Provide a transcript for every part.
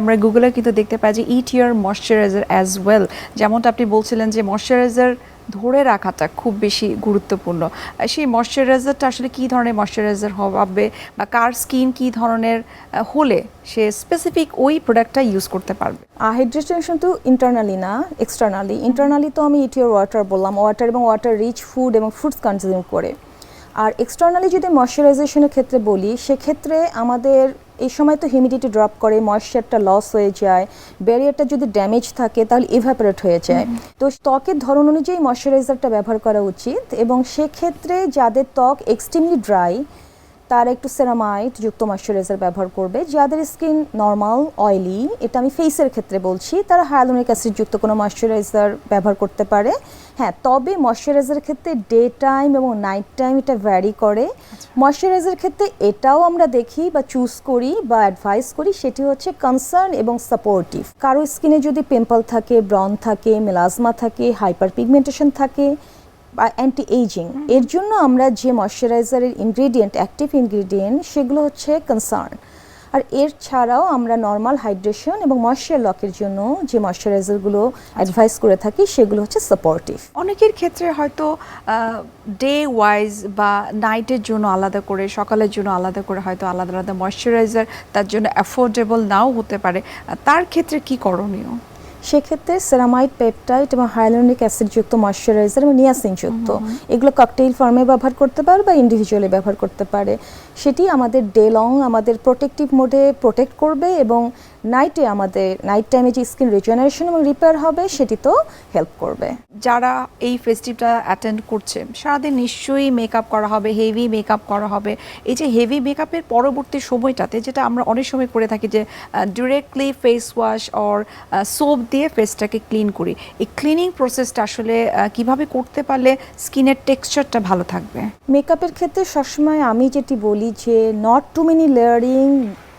আমরা গুগলে কিন্তু দেখতে পাই যে it year moisturizer as well যেমনটা আপনি বলছিলেন যে ময়শ্চারাইজার ধরে রাখাটা খুব বেশি গুরুত্বপূর্ণ। সেই ময়শ্চারাইজারটা আসলে কী ধরনের ময়শ্চারাইজার হবে বা কার স্কিন কী ধরনের হলে সে স্পেসিফিক ওই প্রোডাক্টটা ইউজ করতে পারবে? হাইড্রেশন তো ইন্টারনালি না এক্সটার্নালি ইন্টারনালি তো আমি ইটিওর ওয়াটার বললাম ওয়াটার এবং ওয়াটার রিচ ফুড এবং ফ্রুটস কনজিউম করে। আর এক্সটার্নালি যদি ময়শ্চারাইজেশনের ক্ষেত্রে বলি, সেক্ষেত্রে আমাদের এই সময় তো হিউমিডিটি ড্রপ করে ময়শ্চারটা লস হয়ে যায় ব্যারিয়ারটা যদি ড্যামেজ থাকে তাহলে ইভাপোরেট হয়ে যায়। তো ত্বকের ধরন অনুযায়ী ময়শ্চারাইজারটা ব্যবহার করা উচিত এবং সেক্ষেত্রে যাদের ত্বক এক্সট্রিমলি ড্রাই তারা একটু সেরামাইট যুক্ত ময়শ্চারাইজার ব্যবহার করবে। যাদের স্কিন নর্মাল অয়েলি এটা আমি ফেসের ক্ষেত্রে বলছি তারা হায়ালুনিক অ্যাসিড যুক্ত কোনো ময়শ্চারাইজার ব্যবহার করতে পারে। হ্যাঁ তবে ময়শ্চারাইজারের ক্ষেত্রে ডে টাইম এবং নাইট টাইম এটা ভ্যারি করে। ময়শ্চারাইজারের ক্ষেত্রে এটাও আমরা দেখি বা চুজ করি বা অ্যাডভাইস করি সেটি হচ্ছে কনসার্ন এবং সাপোর্টিভ কারও স্কিনে যদি পিম্পল থাকে ব্রন থাকে মেলাজমা থাকে হাইপার পিগমেন্টেশন থাকে বা অ্যান্টি এইজিং এর জন্য আমরা যে ময়শ্চারাইজারের ইনগ্রেডিয়েন্ট অ্যাক্টিভ ইনগ্রেডিয়েন্ট সেগুলো হচ্ছে কনসার্ন আর এর ছাড়াও আমরা নর্মাল হাইড্রেশন এবং ময়শ্চার লকের জন্য যে ময়শ্চারাইজারগুলো অ্যাডভাইস করে থাকি, সেগুলো হচ্ছে সাপোর্টিভ অনেকের ক্ষেত্রে হয়তো ডে ওয়াইজ বা নাইটের জন্য আলাদা করে, সকালের জন্য আলাদা করে হয়তো আলাদা আলাদা ময়শ্চারাইজার তার জন্য অ্যাফোর্ডেবল নাও হতে পারে। তার ক্ষেত্রে কি করণীয়? সেক্ষেত্রে সেরামাইড পেপটাইড এবং হাইলোনিক অ্যাসিড যুক্ত ময়শ্চারাইজার এবং নিয়াসিন যুক্ত এগুলো ককটেইল ফর্মে ব্যবহার করতে পারে বা ইন্ডিভিজুয়ালি ব্যবহার করতে পারে। সেটি আমাদের ডে লং আমাদের প্রোটেক্টিভ মোডে প্রোটেক্ট করবে এবং নাইটে আমাদের নাইট টাইমে যে স্কিন রিজেনারেশন এবং রিপেয়ার হবে সেটি তো হেল্প করবে। যারা এই ফেস্টিভটা অ্যাটেন্ড করছে সারাদিন নিশ্চয়ই মেকআপ করা হবে হেভি মেকআপ করা হবে। এই যে হেভি মেকআপের পরবর্তী সময়টাতে যেটা আমরা অনেক সময় করে থাকি যে directly face wash or soap দিয়ে ফেসটাকে ক্লিন করি। এই ক্লিনিং প্রসেসটা আসলে কীভাবে করতে পারলে স্কিনের টেক্সচারটা ভালো থাকবে? মেকআপের ক্ষেত্রে সবসময় আমি যেটি বলি যে not too many layering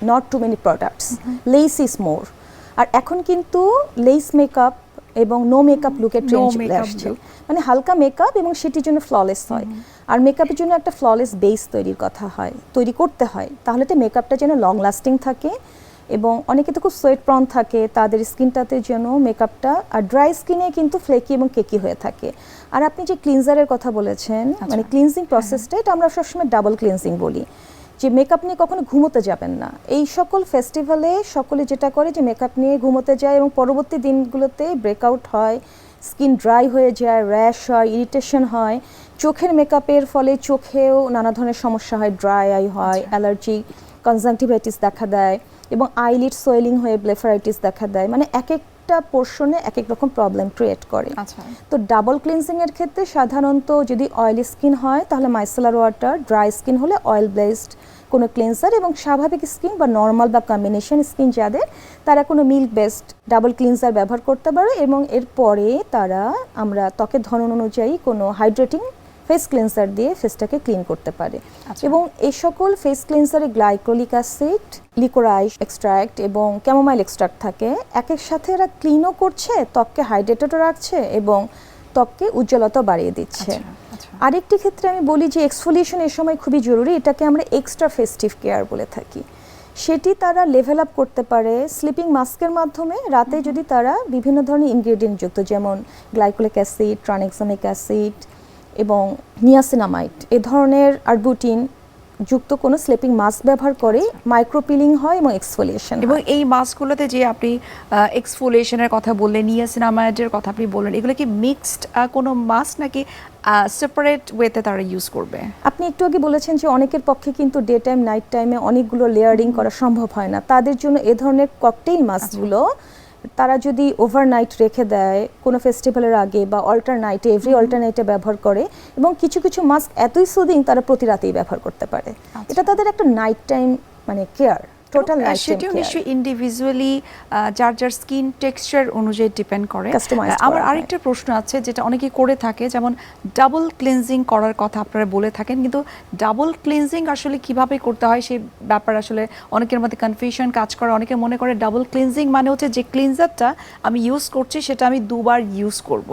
not too many products less is more আর এখন কিন্তু লেস মেকআপ এবং নো মেকআপ লুকের ট্রেন্ড চলে আসছে। মানে হালকা মেকআপ এবং সেটির জন্য ফ্ললেস হয়। আর মেকআপের জন্য একটা ফ্ললেস বেস তৈরির কথা হয় তৈরি করতে হয়। তাহলে তো মেকআপটা যেন লং লাস্টিং থাকে এবং অনেকে তো খুব সোয়েট প্রন থাকে তাদের স্কিনটাতে যেন মেকআপটা আর ড্রাই স্কিনে কিন্তু ফ্লেকি এবং কেকি হয়ে থাকে। আর আপনি যে ক্লিনজারের কথা বলেছেন মানে ক্লিনজিং প্রসেসটা এটা আমরা সবসময় ডাবল ক্লিনজিং বলি। যে মেকআপ নিয়ে কখনো ঘুমোতে যাবেন না। এই সকল ফেস্টিভ্যালে সকলে যেটা করে যে মেকআপ নিয়ে ঘুমোতে যায় এবং পরবর্তী দিনগুলোতে ব্রেকআউট হয় স্কিন ড্রাই হয়ে যায় র্যাশ হয় ইরিটেশন হয়। চোখের মেকআপের ফলে চোখেও নানা ধরনের সমস্যা হয় ড্রাই আই হয় অ্যালার্জি কনজাংটিভাইটিস দেখা দেয় এবং আইলিড সোয়েলিং হয়ে ব্লেফারাইটিস দেখা দেয়। মানে এক একটা পোর্শনে এক এক রকম প্রবলেম ক্রিয়েট করে। আচ্ছা। তো ডাবল ক্লিনজিং এর ক্ষেত্রে সাধারণত যদি অয়েলি স্কিন হয় তাহলে মাইসেলার ওয়াটার ড্রাই স্কিন হলে অয়েল বেসড কোনো ক্লিনজার এবং স্বাভাবিক স্কিন বা নর্মাল বা কম্বিনেশন স্কিন যাদের তারা কোনো মিল্ক বেসড ডাবল ক্লিনজার ব্যবহার করতে পারে এবং এরপরে তারা আমরা ত্বকের ধরন অনুযায়ী কোনো হাইড্রেটিং ফেস ক্লিনজার দিয়ে ফেসটাকে ক্লিন করতে পারে। আচ্ছা। এবং এই সকল ফেস ক্লিনজারে গ্লাইকোলিক অ্যাসিড লিকোরাইস এক্সট্রাক্ট এবং ক্যামোমাইল এক্সট্রাক্ট থাকে। এক এক সাথে এরা ক্লিনও করছে ত্বককে হাইড্রেটেডও রাখছে এবং ত্বককে উজ্জ্বলতা বাড়িয়ে দিচ্ছে। আচ্ছা, আচ্ছা। আরেকটি ক্ষেত্রে আমি বলি যে এক্সফোলিয়েশন এর সময় খুবই জরুরি এটাকে আমরা এক্সট্রা ফেস্টিভ কেয়ার বলে থাকি। সেটি তারা লেভেল আপ করতে পারে স্লিপিং মাস্কের মাধ্যমে। রাতে যদি তারা বিভিন্ন ধরনের ইনগ্রেডিয়েন্ট যুক্ত যেমন গ্লাইকোলিক অ্যাসিড ট্রানিক্সামিক অ্যাসিড এবং নিয়াসিনামাইড এ ধরনের আরবুটিন যুক্ত কোনো স্লিপিং মাস্ক ব্যবহার করে মাইক্রোপিলিং হয় এবং এক্সফোলিয়েশন এবং এই মাস্কগুলোতে যে আপনি এক্সফোলিয়েশনের কথা বললেন নিয়াসিনামাইডের কথা আপনি বললেন এগুলো কি মিক্সড কোনো মাস্ক নাকি সেপারেট ওয়েতে তারা ইউজ করবে? আপনি একটু আগে বলেছেন যে অনেকের পক্ষে কিন্তু ডে টাইম নাইট টাইমে অনেকগুলো লেয়ারিং করা সম্ভব হয় না। তাদের জন্য এ ধরনের ককটেইল মাস্কগুলো তারা যদি ওভারনাইট রেখে দেয় কোনো ফেস্টিভ্যালের আগে বা অল্টারনাইটে এভরি অল্টারনাইটে ব্যবহার করে এবং কিছু কিছু মাস্ক এতই সুদিং তারা প্রতি রাতেই ব্যবহার করতে পারে। এটা তাদের একটা নাইট টাইম মানে কেয়ার টোটাল সেটিও নিশ্চয়ই ইন্ডিভিজুয়ালি যার যার স্কিন টেক্সচার অনুযায়ী ডিপেন্ড করে। আমার আরেকটা প্রশ্ন আছে যেটা অনেকে করে থাকে যেমন ডাবল ক্লিনজিং করার কথা আপনারা বলে থাকেন কিন্তু ডাবল ক্লিনজিং আসলে কীভাবে করতে হয় সেই ব্যাপার আসলে অনেকের মধ্যে কনফিউশন কাজ করে। অনেকে মনে করে ডাবল ক্লিনজিং মানে হচ্ছে যে ক্লিনজারটা আমি ইউজ করছি সেটা আমি দুবার ইউজ করব।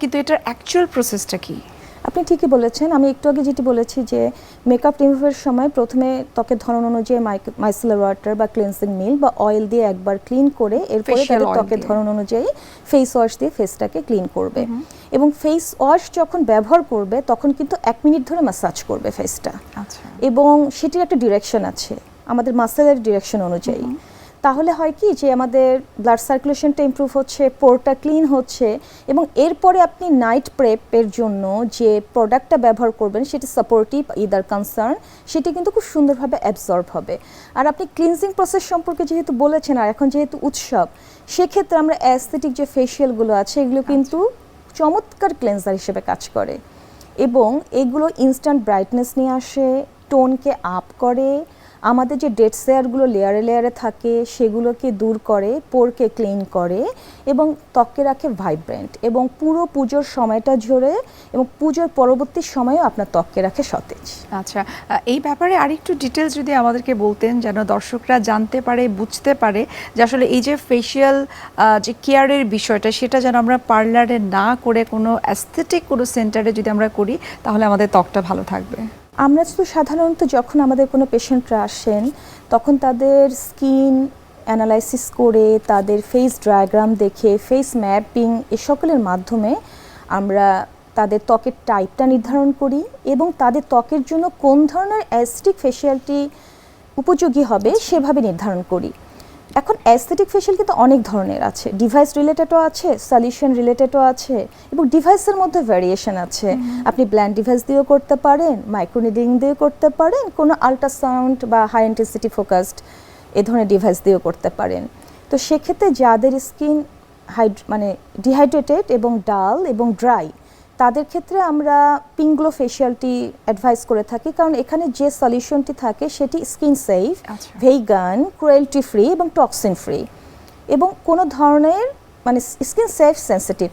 কিন্তু এটার অ্যাকচুয়াল প্রসেসটা কি? আপনি ঠিকই বলেছেন আমি একটু আগে যেটি বলেছি যে মেকআপ রিমুভের সময় প্রথমে ত্বকের ধরন অনুযায়ী মাইসেলার ওয়াটার বা ক্লিনজিং মিল বা অয়েল দিয়ে একবার ক্লিন করে এরপরে তাদের ত্বকের ধরন অনুযায়ী ফেস ওয়াশ দিয়ে ফেসটাকে ক্লিন করবে। এবং ফেস ওয়াশ যখন ব্যবহার করবে তখন কিন্তু এক মিনিট ধরে ম্যাসাজ করবে ফেসটা আচ্ছা। এবং সেটির একটা ডিরেকশন আছে আমাদের মাসেলের ডিরেকশন অনুযায়ী। তাহলে হয় কি যে আমাদের ব্লাড সার্কুলেশনটা ইম্প্রুভ হচ্ছে পোরটা ক্লিন হচ্ছে এবং এরপরে আপনি নাইট প্রেপের জন্য যে প্রোডাক্টটা ব্যবহার করবেন সেটি সাপোর্টিভ ইদার কনসার্ন সেটি কিন্তু খুব সুন্দরভাবে অ্যাবজর্ব হবে। আর আপনি ক্লিনজিং প্রসেস সম্পর্কে যেহেতু বলেছেন আর এখন যেহেতু উৎসব সেক্ষেত্রে আমরা অ্যাস্থেটিক যে ফেশিয়ালগুলো আছে এগুলো কিন্তু চমৎকার ক্লেন্সার হিসেবে কাজ করে এবং এগুলো ইনস্ট্যান্ট ব্রাইটনেস নিয়ে আসে টোনকে আপ করে আমাদের যে ডেড সেয়ারগুলো লেয়ারে লেয়ারে থাকে, সেগুলোকে দূর করে পোরকে ক্লিন করে এবং ত্বককে রাখে ভাইব্রেন্ট এবং পুরো পুজোর সময়টা জুড়ে এবং পুজোর পরবর্তী সময়েও আপনার ত্বককে রাখে সতেজ। আচ্ছা এই ব্যাপারে আরেকটু ডিটেলস যদি আমাদেরকে বলতেন যেন দর্শকরা জানতে পারে, বুঝতে পারে যে আসলে এই যে ফেশিয়াল যে কেয়ারের বিষয়টা, সেটা যেন আমরা পার্লারে না করে কোনো অ্যাস্থেটিক কোনো সেন্টারে যদি আমরা করি, তাহলে আমাদের ত্বকটা ভালো থাকবে। আমরা তো সাধারণত যখন আমাদের কোনো পেশেন্টরা আসেন তখন তাদের স্কিন অ্যানালাইসিস করে তাদের ফেস ডায়াগ্রাম দেখে ফেস ম্যাপিং এ সকলের মাধ্যমে আমরা তাদের ত্বকের টাইপটা নির্ধারণ করি এবং তাদের ত্বকের জন্য কোন ধরনের অ্যাস্টিক ফেশিয়ালটি উপযোগী হবে সেভাবে নির্ধারণ করি। এখন অ্যাস্থেটিক ফেশিয়াল কিন্তু অনেক ধরনের আছে। ডিভাইস রিলেটেডও আছে সলিউশন রিলেটেডও আছে এবং ডিভাইসের মধ্যে ভ্যারিয়েশন আছে। আপনি ব্ল্যান্ড ডিভাইস দিয়েও করতে পারেন মাইক্রোনিডিং দিয়েও করতে পারেন কোনো আল্ট্রাসাউন্ড বা হাই ইন্টেন্সিটি ফোকাসড এ ধরনের ডিভাইস দিয়েও করতে পারেন। তো সেক্ষেত্রে যাদের স্কিন হাইড মানে ডিহাইড্রেটেড এবং ডাল এবং ড্রাই তাদের ক্ষেত্রে আমরা পিঙ্গলো ফেশিয়ালটি অ্যাডভাইস করে থাকি কারণ এখানে যে সলিউশনটি থাকে সেটি skin safe vegan vegan cruelty free এবং টক্সিন ফ্রি এবং কোনো ধরনের মানে স্কিন সেফ সেন্সিটিভ